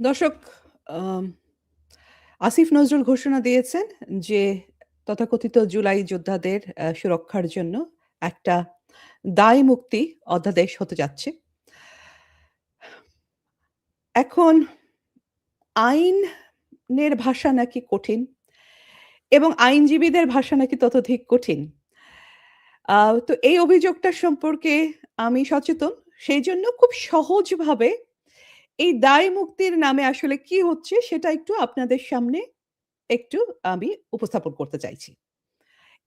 দর্শক আসিফ নজরুল ঘোষণা দিয়েছেন যে তথাকথিত জুলাই যোদ্ধাদের সুরক্ষার জন্য একটা দায় মুক্তি অধ্যাদেশ হতে যাচ্ছে। এখন আইনের ভাষা নাকি কঠিন এবং আইনজীবীদের ভাষা নাকি ততোধিক কঠিন। তো এই অভিযোগটা সম্পর্কে আমি সচেতন। সেই জন্য খুব সহজভাবে এই দায় মুক্তির নামে আসলে কি হচ্ছে সেটা একটু আপনাদের সামনে একটু আমি উপস্থাপন করতে চাইছি।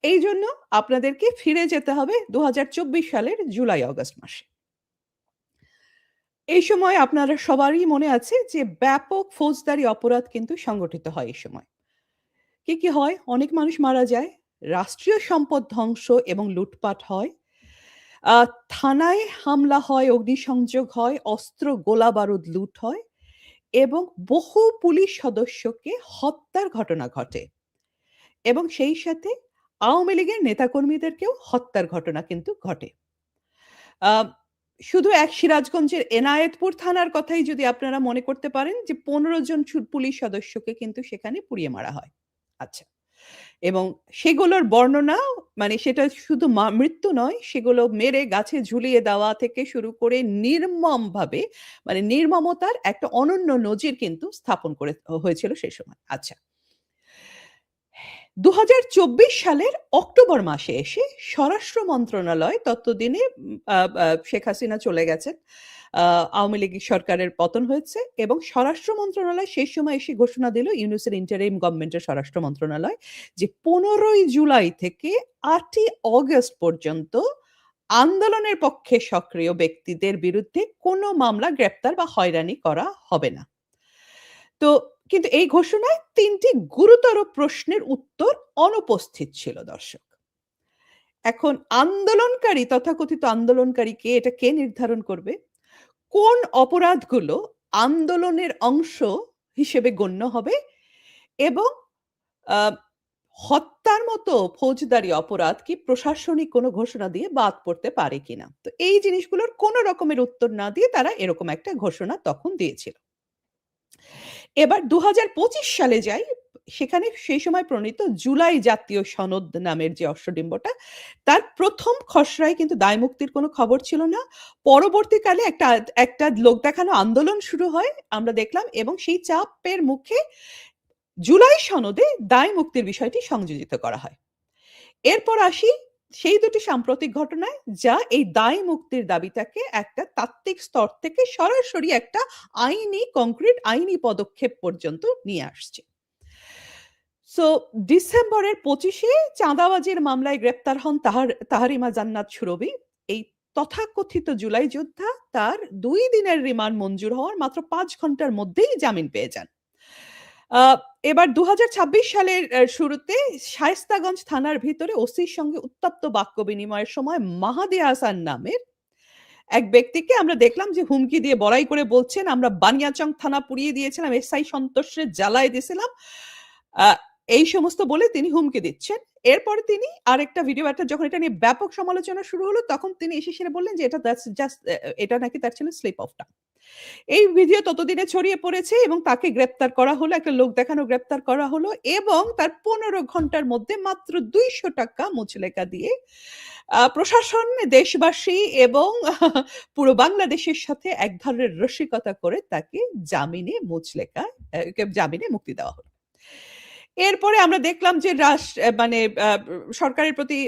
এই জন্য আপনাদেরকে ফিরে যেতে হবে ২০২৪ সালের জুলাই-অগাস্ট মাসে। এই সময় আপনারা সবারই মনে আছে যে ব্যাপক ফৌজদারি অপরাধ কিন্তু সংগঠিত হয় এই সময়। কি, কি হয়? অনেক মানুষ মারা যায়, রাষ্ট্রীয় সম্পদ ধ্বংস এবং লুটপাট হয়। থানায় হামলা হয়, অগ্নিসংযোগ হয়, অস্ত্র গোলা-বারুদ লুট হয় এবং বহু পুলিশ সদস্যকে হত্যার ঘটনা ঘটে। এবং সেই সাথে আওয়ামী লীগের নেতাকর্মীদেরকেও হত্যার ঘটনা কিন্তু ঘটে। শুধু এক সিরাজগঞ্জের এনায়েতপুর থানার কথাই যদি আপনারা মনে করতে পারেন যে ১৫ জন পুলিশ সদস্যকে কিন্তু সেখানে পুড়িয়ে মারা হয়। আচ্ছা। এবং সেগুলোর বর্ণনা মানে সেটা শুধু মৃত্যু নয়, সেগুলো মেরে গাছে ঝুলিয়ে দেওয়া থেকে শুরু করে নির্মম ভাবে মানে নির্মমতার একটা অনন্য নজির কিন্তু স্থাপন করে হয়েছিল সেই সময়। আচ্ছা। ২০২৪ সালের অক্টোবর মাসে এসে স্বরাষ্ট্র মন্ত্রণালয় ততদিনে শেখ হাসিনা চলে গেছেন। আওয়ামী লীগ সরকারের পতন হয়েছে এবং স্বরাষ্ট্র মন্ত্রণালয় সেই সময় এসে ঘোষণা দিল ইউনূসের ইন্টারিম গভর্নমেন্টের স্বরাষ্ট্র মন্ত্রণালয় যে ১৫ই জুলাই থেকে আটই অগাস্ট পর্যন্ত আন্দোলনের পক্ষে সক্রিয় ব্যক্তিদের বিরুদ্ধে কোনো মামলা, গ্রেপ্তার বা হয়রানি করা হবে না। তো কিন্তু এই ঘোষণায় তিনটি গুরুতর প্রশ্নের উত্তর অনুপস্থিত ছিল, দর্শক। এখন আন্দোলনকারী, তথাকথিত আন্দোলনকারী কে, এটা কে নির্ধারণ করবে? কোন অপরাধগুলো আন্দোলনের অংশ হিসেবে গণ্য হবে এবং হত্যার মতো ফৌজদারি অপরাধ কি প্রশাসনিক কোনো ঘোষণা দিয়ে বাদ পড়তে পারে কিনা? তো এই জিনিসগুলোর কোনো রকমের উত্তর না দিয়ে তারা এরকম একটা ঘোষণা তখন দিয়েছিল। এবার ২০২৫ সালে যাই। সেখানে সেই সময় প্রণীত জুলাই জাতীয় সনদ নামের যে অশ্বডিম্বটা, তার প্রথম খসড়ায় কিন্তু দায় মুক্তির কোনো খবর ছিল না। পরবর্তীকালে একটা একটা লোক দেখানো আন্দোলন শুরু হয় আমরা দেখলাম এবং সেই চাপের মুখে জুলাই সনদে দায় মুক্তির বিষয়টি সংযোজিত করা হয়। এরপর আসি সেই দুটি সাম্প্রতিক ঘটনায় যা এই দায় মুক্তির দাবিটাকে একটা তাত্ত্বিক স্তর থেকে সরাসরি একটা আইনি কংক্রিট আইনি পদক্ষেপ পর্যন্ত নিয়ে আসছে। সো ডিসেম্বরের ২৫ এ চাঁদাবাজির মামলায় গ্রেপ্তার হন তাহার, তাহারিমা জান্নাত সুরভি। এই তথাকথিত জুলাই যোদ্ধা তার দুই দিনের রিমান্ড মঞ্জুর হওয়ার মাত্র পাঁচ ঘণ্টার মধ্যেই জামিন পেয়ে যান। এবার দুহাজার ছাব্বিশ সালের শুরুতে শায়স্তাগঞ্জ থানার ভিতরে ওসির সঙ্গে উত্তপ্ত বাক্য বিনিময়ের সময় মাহাদি হাসান নামের এক ব্যক্তিকে আমরা দেখলাম যে হুমকি দিয়ে বড়াই করে বলছেন, "আমরা বানিয়াচং থানা পুড়িয়ে দিয়েছিলাম, এসআই সন্তোষের জ্বালায় দিয়েছিলাম।" এই সমস্ত বলে তিনি হুমকি দিচ্ছেন। এরপরে তিনি আরেকটা ভিডিও একটা যখন এটা নিয়ে ব্যাপক সমালোচনা শুরু হলো, তখন তিনি এসে সেরে বললেন যে এটা দ্যাটস জাস্ট এটা নাকি তার ছিল স্লিপ অফ টাং। এই ভিডিও ততদিনে ছড়িয়ে পড়েছে এবং তাকে গ্রেপ্তার করা হলো। একটা লোক দেখানো গ্রেপ্তার করা হলো এবং তার ১৫ ঘণ্টার মধ্যে মাত্র ৳২০০ মুচলেকা দিয়ে প্রশাসন, দেশবাসী এবং পুরো বাংলাদেশের সাথে এক ধরনের রসিকতা করে তাকে জামিনে মুচলেকা জামিনে মুক্তি দেওয়া হলো। এরপরে আমরা দেখলাম যে রাস মানে সরকারের প্রতি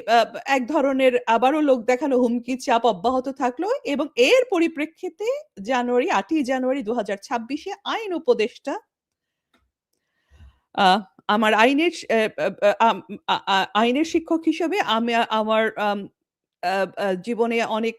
এক ধরনের আবারও লোক দেখানো হুমকি, চাপ অব্যাহত থাকল এবং এর পরিপ্রেক্ষিতে জানুয়ারি, আটই জানুয়ারি ২০২৬ ছাব্বিশে আইন উপদেষ্টা আমার আইনের আইনের শিক্ষক হিসেবে আমি, আমার জীবনে অনেক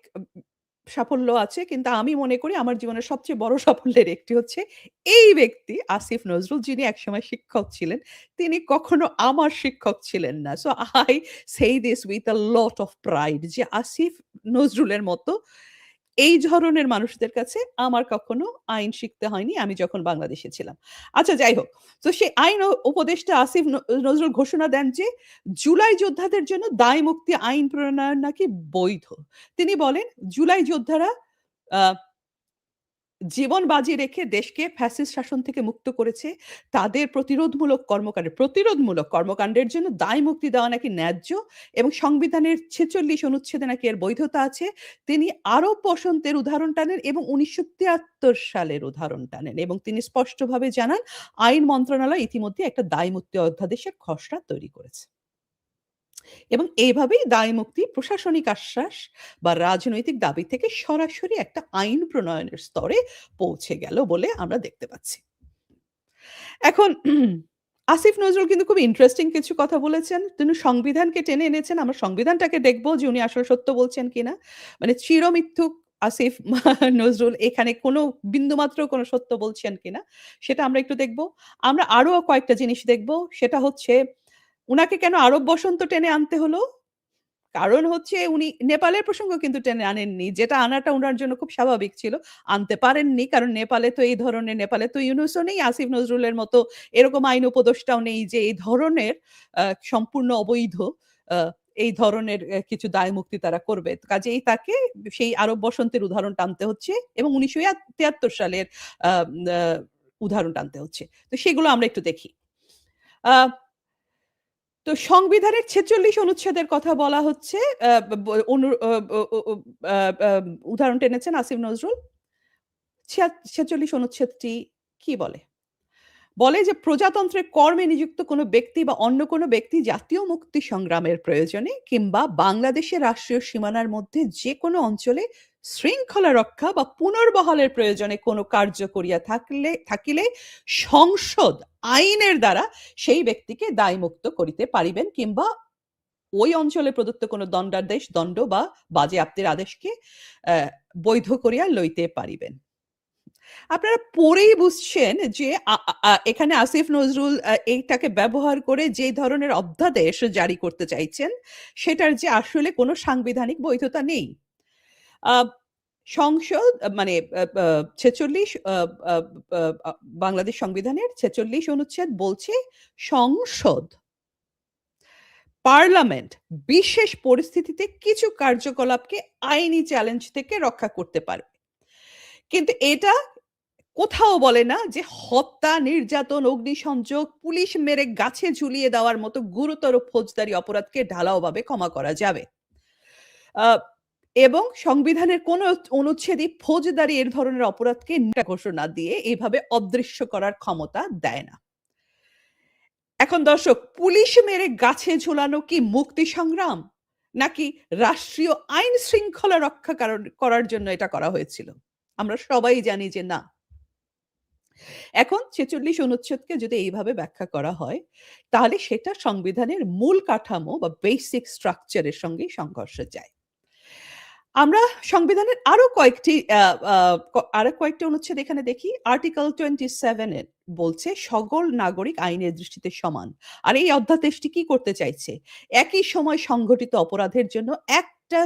সাফল্য আছে। কিন্তু আমি মনে করি আমার জীবনের সবচেয়ে বড় সাফল্যের একটি হচ্ছে এই ব্যক্তি আসিফ নজরুল, যিনি একসময় শিক্ষক ছিলেন। তিনি কখনো আমার শিক্ষক ছিলেন না। So I say this with a lot of pride যে আসিফ নজরুলের মতো এই ধরনের মানুষদের কাছে আমার কখনো আইন শিখতে হয়নি, আমি যখন বাংলাদেশে ছিলাম। আচ্ছা যাই হোক। তো সেই আইন উপদেষ্টা আসিফ নজরুল ঘোষণা দেন যে, জুলাই যোদ্ধাদের জন্য দায় মুক্তি আইন প্রণয়ন নাকি বৈধ। তিনি বলেন, জুলাই যোদ্ধারা আ জীবন বাজি রেখে দেশকে ফ্যাসিস্ট শাসন থেকে মুক্ত করেছে। তাদের প্রতিরোধমূলক কর্মকাণ্ডে, প্রতিরোধমূলক কর্মকাণ্ডের জন্য দায় মুক্তি দেওয়া নাকি ন্যায্য এবং সংবিধানের ৪৬ অনুচ্ছেদে নাকি এর বৈধতা আছে। তিনি আরব বসন্তের উদাহরণ টানেন এবং ১৯৭৩ সালের উদাহরণ টানেন এবং তিনি স্পষ্টভাবে জানান, আইন মন্ত্রণালয় ইতিমধ্যে একটা দায় মুক্তি অধ্যাদেশের খসড়া তৈরি করেছে। এবং এইভাবেই দায়মুক্তি প্রশাসনিক আশ্বাস বা রাজনৈতিক দাবি থেকে সরাসরি একটা আইন প্রণয়নের স্তরে পৌঁছে গেল বলে আমরা দেখতে পাচ্ছি। এখন আসিফ নজরুল কিন্তু খুব ইন্টারেস্টিং কিছু কথা বলেছেন। তিনি সংবিধানকে টেনে এনেছেন। আমরা সংবিধানটাকে দেখব যে উনি আসলে সত্য বলছেন কিনা। মানে চিরমিথ্যুক আসিফ নজরুল এখানে কোনো বিন্দুমাত্র কোনো সত্য বলছেন কিনা, সেটা আমরা একটু দেখব। আমরা আরও কয়েকটা জিনিস দেখব। সেটা হচ্ছে উনাকে কেন আরব বসন্ত টেনে আনতে হলো? কারণ হচ্ছে উনি নেপালের প্রসঙ্গ কিন্তু টেনে আনেননি। যেটা আনাটা উনার জন্য খুব স্বাভাবিক ছিল। আনতে পারেননি। কারণ নেপালে তো এই ধরনের নেপালে তো ইউনুসও নেই, আসিফ নজরুলের মতো এরকম আইন উপদেষ্টাও নেই যে এই ধরনের সম্পূর্ণ অবৈধ এই ধরনের কিছু দায় মুক্তি তারা করবে। কাজেই তাকে সেই আরব বসন্তের উদাহরণ টানতে হচ্ছে এবং ১৯৭৩ সালের আ আ উদাহরণ টানতে হচ্ছে। তো সেগুলো আমরা একটু দেখি। আ তো সংবিধানের ৪৬ অনুচ্ছেদের কথা বলা হচ্ছে উদাহরণ টেনেছেন আসিফ নজরুল। ৪৬ অনুচ্ছেদটি কি বলে? বলে যে প্রজাতন্ত্রের কর্মে নিযুক্ত কোনো ব্যক্তি বা অন্য কোনো ব্যক্তি জাতীয় মুক্তি সংগ্রামের প্রয়োজনে কিংবা বাংলাদেশের রাষ্ট্রীয় সীমানার মধ্যে যেকোনো অঞ্চলে শৃঙ্খলা রক্ষা বা পুনর্বহালের প্রয়োজনে কোনো কার্য করিয়া থাকলে, থাকিলে সংসদ আইনের দ্বারা সেই ব্যক্তিকে দায়মুক্ত করিতে পারিবেন কিংবা ওই অঞ্চলে প্রদত্ত কোনো দণ্ডাদেশ, দণ্ড বা বাজেয়াপ্তির আদেশকে বৈধ করিয়া লইতে পারিবেন। আপনারা পরেই বুঝছেন যে এখানে আসিফ নজরুল এইটাকে ব্যবহার করে যে ধরনের অধ্যাদেশ জারি করতে চাইছেন, সেটার যে আসলে কোনো সাংবিধানিক বৈধতা নেই। সংসদ মানে আ আ ৪৬ আ আ আ আ বাংলাদেশ সংবিধানের ৪৬ অনুচ্ছেদ বলছে সংসদ পার্লামেন্ট বিশেষ পরিস্থিতিতে কিছু কার্যকলাপকে আইনি চ্যালেঞ্জ থেকে রক্ষা করতে পারবে। কিন্তু এটা কোথাও বলে না যে হত্যা, নির্যাতন, অগ্নিসংযোগ, পুলিশ মেরে গাছে ঝুলিয়ে দেওয়ার মতো গুরুতর ফৌজদারি অপরাধকে ঢালাওভাবে ক্ষমা করা যাবে। এবং সংবিধানের কোন অনুচ্ছেদই ফৌজদারি এর ধরনের অপরাধকে ঘোষণা দিয়ে এভাবে অদৃশ্য করার ক্ষমতা দেয় না। এখন দর্শক পুলিশ মেরে গাছে ঝোলানো কি মুক্তি সংগ্রাম? নাকি রাষ্ট্রীয় আইন শৃঙ্খলা রক্ষা করার জন্য এটা করা হয়েছিল? আমরা সবাই জানি যে না। এখন ৪৬ অনুচ্ছেদকে যদি এইভাবে ব্যাখ্যা করা হয়, তাহলে সেটা সংবিধানের মূল কাঠামো বা বেসিক স্ট্রাকচার এর সঙ্গেই সংঘর্ষে যায়। আমরা সংবিধানের আরও কয়েকটি আরও কয়েকটি অনুচ্ছেদ এখানে দেখি। আর্টিকেল 27 এ বলছে সকল নাগরিক আইনের দৃষ্টিতে সমান। আর এই অধ্যাদেশটি কি করতে চাইছে? একই সময় সংঘটিত অপরাধের জন্য একটা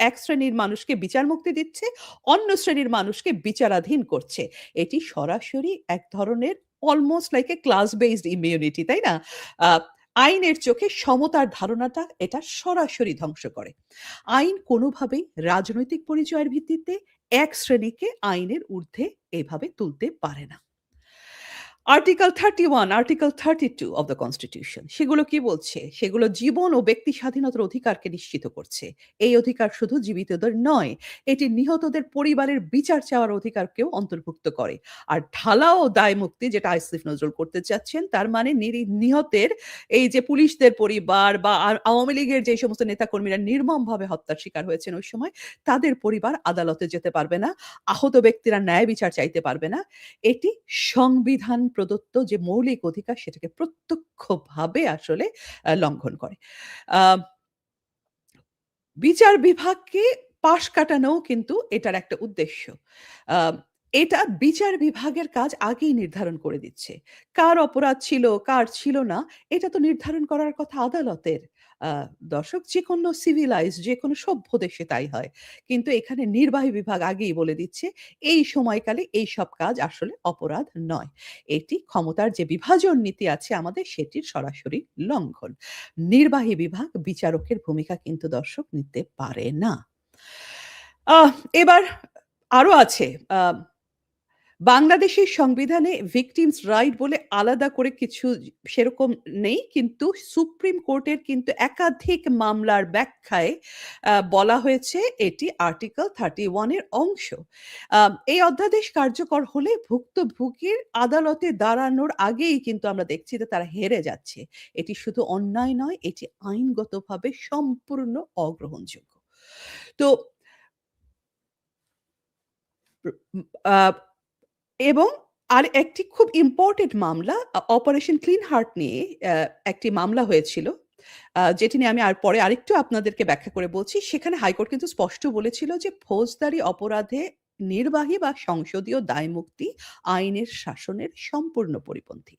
এক শ্রেণির মানুষকে বিচার মুক্তি দিচ্ছে, অন্য শ্রেণির মানুষকে বিচারাধীন করছে। এটি সরাসরি এক ধরনের almost like a class based immunity, তাই না? আইনের চোখে সমতার ধারণাটা এটা সরাসরি ধ্বংস করে। আইন কোনোভাবেই রাজনৈতিক পরিচয়ের ভিত্তিতে এক শ্রেণীকে আইনের ঊর্ধ্বে এভাবে তুলতে পারে না। Article 31, article 32 of the constitution সেগুলো কি বলছে? সেগুলো জীবন ও ব্যক্তি স্বাধীনতার অধিকারকে নিশ্চিত করছে। এই অধিকার শুধু জীবিতদের নয়, এটি নিহতদের পরিবারের বিচার চাওয়ার অধিকারকেও অন্তর্ভুক্ত করে। আর ঢালাও দায়মুক্তি যেটা আসিফ নজরুল করতে চাচ্ছেন, তার মানে নিহতের এই যে পুলিশদের পরিবার বা আওয়ামী লীগের যে সমস্ত নেতাকর্মীরা নির্মমভাবে হত্যার শিকার হয়েছেন ওই সময়, তাদের পরিবার আদালতে যেতে পারবে না। আহত ব্যক্তিরা ন্যায় বিচার চাইতে পারবে না। এটি সংবিধান প্রদত্ত যে মৌলিক অধিকার সেটাকে প্রত্যক্ষভাবে আসলে লঙ্ঘন করে। বিচার বিভাগকে পাশ কাটানোও কিন্তু এটার একটা উদ্দেশ্য। এটা বিচার বিভাগের কাজ আগেই নির্ধারণ করে দিচ্ছে। কার অপরাধ ছিল, কার ছিল না, এটা তো নির্ধারণ করার কথা আদালতের। দর্শক যেকোনো সিভিলাইজড যেকোনো সভ্য দেশে তাই হয়। কিন্তু এখানে নির্বাহী বিভাগ আগেই বলে দিচ্ছে, এই সময়কালে এই সব কাজ আসলে অপরাধ নয়। এটি ক্ষমতার যে বিভাজন নীতি আছে আমাদের সেটির সরাসরি লঙ্ঘন। নির্বাহী বিভাগ বিচারকের ভূমিকা কিন্তু দর্শক নিতে পারে না। আহ এবার আরও আছে। আ বাংলাদেশের সংবিধানে ভিকটিমস রাইট বলে আলাদা করে কিছু সেরকম নেই। কিন্তু সুপ্রিম কোর্টের কিন্তু একাধিক মামলার ব্যাখ্যায় বলা হয়েছে এটি আর্টিকেল থার্টি ওয়ানের অংশ। এই অধ্যাদেশ কার্যকর হলে ভুক্তভোগীর আদালতে দাঁড়ানোর আগেই কিন্তু আমরা দেখছি যে তারা হেরে যাচ্ছে। এটি শুধু অন্যায় নয়, এটি আইনগতভাবে সম্পূর্ণ অগ্রহণযোগ্য। তো এবং আর একটি খুব ইম্পর্টেন্ট মামলা অপারেশন ক্লিন হার্ট নিয়ে একটি মামলা হয়েছিল। যেটি নিয়ে আমি আর পরে আরেকটু আপনাদেরকে ব্যাখ্যা করে বলছি। সেখানে হাইকোর্ট কিন্তু স্পষ্ট বলেছিল যে ফৌজদারি অপরাধে নির্বাহী বা সংসদীয় দায়মুক্তি আইনের শাসনের সম্পূর্ণ পরিপন্থী।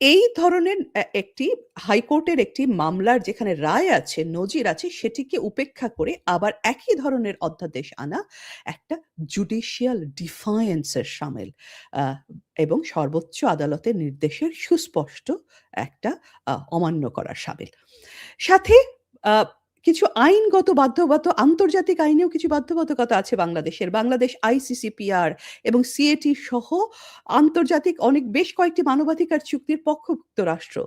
এই ধরনের একটি হাইকোর্টের একটি মামলার যেখানে রায় আছে, নজির আছে সেটিকে উপেক্ষা করে আবার একই ধরনের অধ্যাদেশ আনা একটা জুডিশিয়াল ডিফায়েন্সের সামিল। এবং সর্বোচ্চ আদালতের নির্দেশের সুস্পষ্ট একটা অমান্য করার সামিল সাথে কিছু আইনগত বাধ্যবাধ আন্তর্জাতিক আইনেও কিছু বাধ্যবাধকতা আছে বাংলাদেশের। বাংলাদেশ আইসিসিপিআর এবং সিএটি সহ আন্তর্জাতিক অনেক বেশ কয়েকটি মানবাধিকার চুক্তির পক্ষভুক্ত রাষ্ট্র।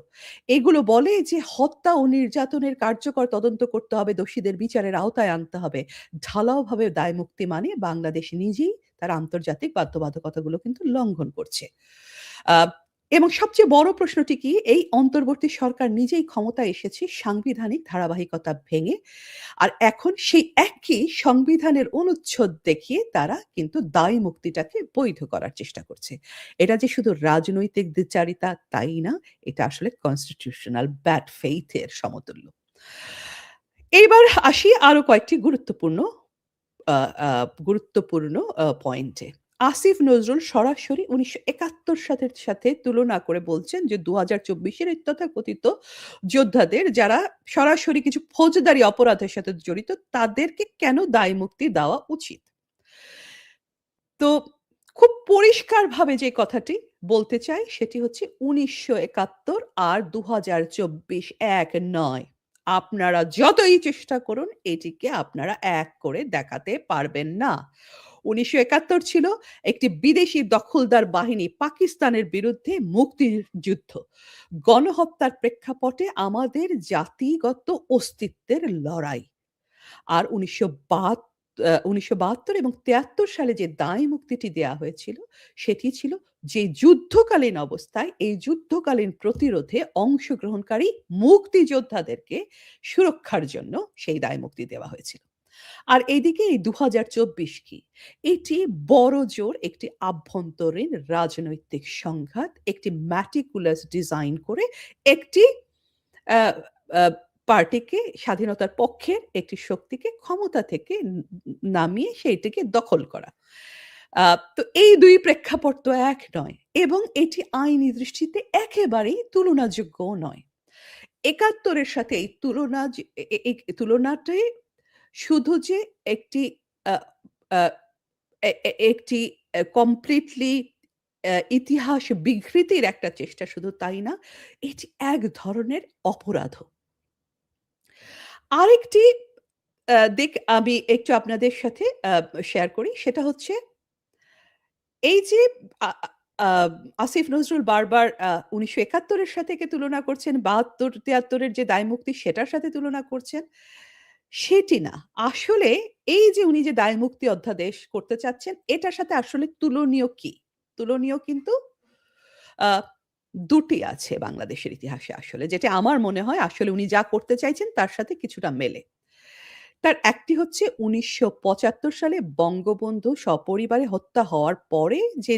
এগুলো বলে যে হত্যা ও নির্যাতনের কার্যকর তদন্ত করতে হবে, দোষীদের বিচারের আওতায় আনতে হবে। ঢালাওভাবে দায় মুক্তি মানে বাংলাদেশ নিজেই তার আন্তর্জাতিক বাধ্যবাধকতাগুলো কিন্তু লঙ্ঘন করছে। এবং সবচেয়ে বড় প্রশ্নটি কি? এই অন্তর্বর্তী সরকার নিজেই ক্ষমতায় এসেছে সাংবিধানিক ধারাবাহিকতা ভেঙে। আর এখন সেই একই সংবিধানের অনুচ্ছেদ দেখিয়ে তারা কিন্তু দায় মুক্তিটাকে বৈধ করার চেষ্টা করছে। এটা যে শুধু রাজনৈতিক দ্বিচারিতা তাই না, এটা আসলে কনস্টিটিউশনাল ব্যাড ফেইথ এর সমতুল্য। এইবার আসি আরও কয়েকটি গুরুত্বপূর্ণ গুরুত্বপূর্ণ পয়েন্টে। আসিফ নজরুল সরাসরি ১৯৭১ সালের সাথে তুলনা করে বলছেন যে ২০২৪ এর এই তথাকথিত যোদ্ধাদের যারা সরাসরি কিছু ফৌজদারি অপরাধের সাথে জড়িত, তাদেরকে কেন দায়মুক্তি দেওয়া উচিত? তো খুব পরিষ্কারভাবে যে কথাটি বলতে চাই সেটি হচ্ছে ১৯৭১ আর ২০২৪ এক নয়। আপনারা যতই চেষ্টা করুন, এটিকে আপনারা এক করে দেখাতে পারবেন না। ১৯৭১ ছিল একটি বিদেশি দখলদার বাহিনী পাকিস্তানের বিরুদ্ধে মুক্তিযুদ্ধ। গণহত্যার প্রেক্ষাপটে আমাদের জাতিগত অস্তিত্বের লড়াই। আর ১৯৭২ আ ১৯৭২ এবং ৭৩ সালে যে দায় মুক্তিটি দেয়া হয়েছিল, সেটি ছিল যে যুদ্ধকালীন অবস্থায় এই যুদ্ধকালীন প্রতিরোধে অংশগ্রহণকারী মুক্তিযোদ্ধাদেরকে সুরক্ষার জন্য সেই দায় মুক্তি দেওয়া হয়েছিল। আর এইদিকে এই ২০২৪ কি? এটি বড় জোর একটি আভ্যন্তরীণ রাজনৈতিক সংঘাত, একটি meticulous ডিজাইন করে একটি পার্টিকে স্বাধীনতার পক্ষের একটি শক্তিকে ক্ষমতা থেকে নামিয়ে সেইটিকে দখল করা। তো এই দুই প্রেক্ষাপট তো এক নয় এবং এটি আইনি দৃষ্টিতে একেবারেই তুলনাযোগ্যও নয়। একাত্তরের সাথে এই তুলনা তুলনাটাই শুধু যে একটি একটি কমপ্লিটলি ইতিহাস বিকৃতির একটা চেষ্টা শুধু তাই না, এটি এক ধরনের অপরাধও। আরেকটি দিক আমি একটু আপনাদের সাথে শেয়ার করি সেটা হচ্ছে এই যে আসিফ নজরুল বারবার উনিশশো ১৯৭১ এর সাথে তুলনা করছেন, বাহাত্তর তিয়াত্তরের যে দায়মুক্তি সেটার সাথে তুলনা করছেন, সেটি না। আসলে এই যে উনি যে দায়মুক্তি অধ্যাদেশ করতে চাচ্ছেন, এটার সাথে আসলে তুলনীয় কি? তুলনীয় কিন্তু ২ আছে বাংলাদেশের ইতিহাসে আসলে। যেটা আমার মনে হয় আসলে উনি যা করতে চাইছেন তার সাথে কিছুটা মেলে। তার একটি হচ্ছে ১৯৭৫ সালে বঙ্গবন্ধু সপরিবারে হত্যা হওয়ার পরে যে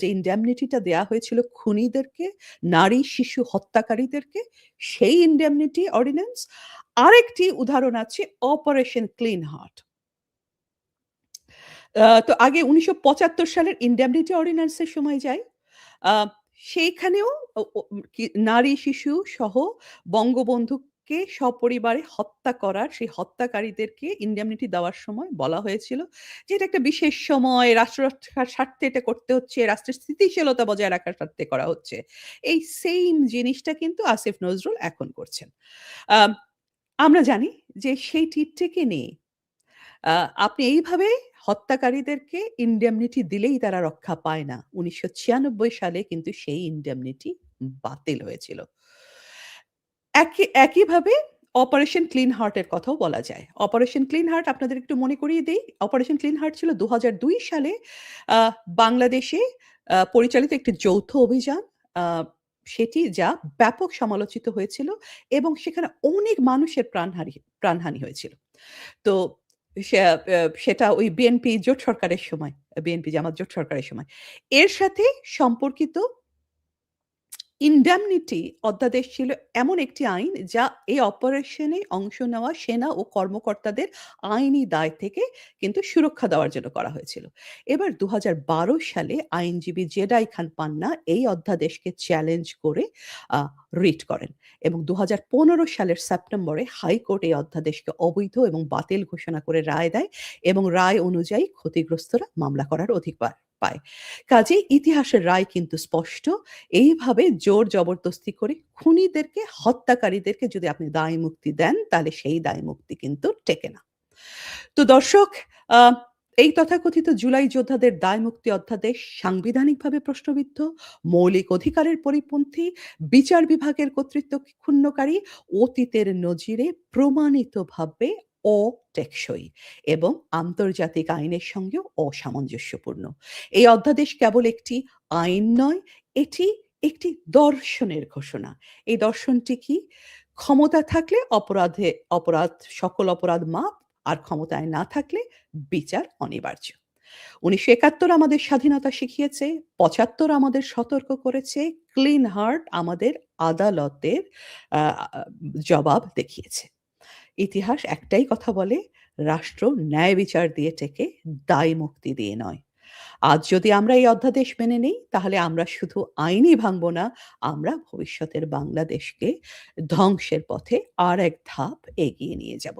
যে ইন্ডেমনিটি টা দেয়া হয়েছিল খুনিদেরকে, নারী শিশু হত্যাকারীদেরকে, সেই ইন্ডেমনিটি অর্ডিন্যান্স। আরেকটি উদাহরণ আছে অপারেশন ক্লিন হার্ট। তো আগে ১৯৭৫ সালের ইন্ডেমনিটি অর্ডিন্যান্স এর সময় যাই। সেইখানেও নারী শিশু সহ বঙ্গবন্ধুকে সপরিবারে হত্যা করার সেই হত্যাকারীদেরকে ইন্ডেমনিটি দেওয়ার সময় বলা হয়েছিল যে, "এটা একটা বিশেষ সময়, রাষ্ট্র স্বার্থে এটা করতে হচ্ছে, রাষ্ট্রের স্থিতিশীলতা বজায় রাখার স্বার্থে করা হচ্ছে।" এই সেইম জিনিসটা কিন্তু আসিফ নজরুল এখন করছেন। আম আমরা জানি যে সেই তীরটিকে নিয়ে আপনি এইভাবে হত্যাকারীদেরকে ইন্ডেমনিটি দিলেই তারা রক্ষা পায় না। ১৯৯৬ সালে কিন্তু সেই ইন্ডেমনিটি বাতিল হয়েছিল। একই একইভাবে অপারেশন ক্লিন হার্ট এর কথাও বলা যায়। অপারেশন ক্লিন হার্ট আপনাদের একটু মনে করিয়ে দেই। অপারেশন ক্লিন হার্ট ছিল ২০০২ সালে বাংলাদেশে পরিচালিত একটি যৌথ অভিযান। সেটি যা ব্যাপক সমালোচিত হয়েছিল এবং সেখানে অনেক মানুষের প্রাণহারি প্রাণহানি হয়েছিল। তো সেটা ওই বিএনপি জোট সরকারের সময়, বিএনপি জামাত জোট সরকারের সময়। এর সাথে সম্পর্কিত ইন্ডেমনিটি অধ্যাদেশ ছিল এমন একটি আইন যা এই অপারেশনে অংশ নেওয়া সেনা ও কর্মকর্তাদের আইনি দায় থেকে কিন্তু সুরক্ষা দেওয়ার জন্য করা হয়েছিল। এবার ২০১২ সালে আইনজীবী জেডাই খান পান্না এই অধ্যাদেশকে চ্যালেঞ্জ করে রিট করেন এবং ২০১৫ সালের সেপ্টেম্বরে হাইকোর্ট এই অধ্যাদেশকে অবৈধ এবং বাতিল ঘোষণা করে রায় দেয় এবং রায় অনুযায়ী ক্ষতিগ্রস্তরা মামলা করার অধিকার পায়। কাজেই ইতিহাসের রায় কিন্তু স্পষ্ট। এইভাবে জোর জবরদস্তি করে খুনিদেরকে, হত্যাকারীদেরকে যদি আপনি দায় মুক্তি দেন, তাহলে সেই দায় মুক্তি কিন্তু টেকে না। তো দর্শক এই তথাকথিত জুলাই যোদ্ধাদের দায় মুক্তি অধ্যাদেশ সাংবিধানিকভাবে প্রশ্নবিদ্ধ, মৌলিক অধিকারের পরিপন্থী, বিচার বিভাগের কর্তৃত্ব ক্ষুণ্ণকারী, অতীতের নজিরে প্রমাণিতভাবে অটেকসই এবং আন্তর্জাতিক আইনের সঙ্গেও অসামঞ্জস্যপূর্ণ। এই অধ্যাদেশ কেবল একটি আইন নয়, এটি একটি দর্শনের ঘোষণা। এই দর্শনটি কি? ক্ষমতা থাকলে অপরাধে অপরাধ সকল অপরাধ মাপ, আর ক্ষমতায় না থাকলে বিচার অনিবার্য। ১৯৭১ আমাদের স্বাধীনতা শিখিয়েছে, ৭৫ আমাদের সতর্ক করেছে, ক্লিন হার্ট আমাদের আদালতের জবাব দেখিয়েছে। ইতিহাস একটাই কথা বলে, রাষ্ট্র ন্যায় বিচার দিয়ে টেকে, দায় মুক্তি দিয়ে নয়। আজ যদি আমরা এই অধ্যাদেশ মেনে নিই তাহলে আমরা শুধু আইনই ভাঙব না, আমরা ভবিষ্যতের বাংলাদেশকে ধ্বংসের পথে আর এক ধাপ এগিয়ে নিয়ে যাব।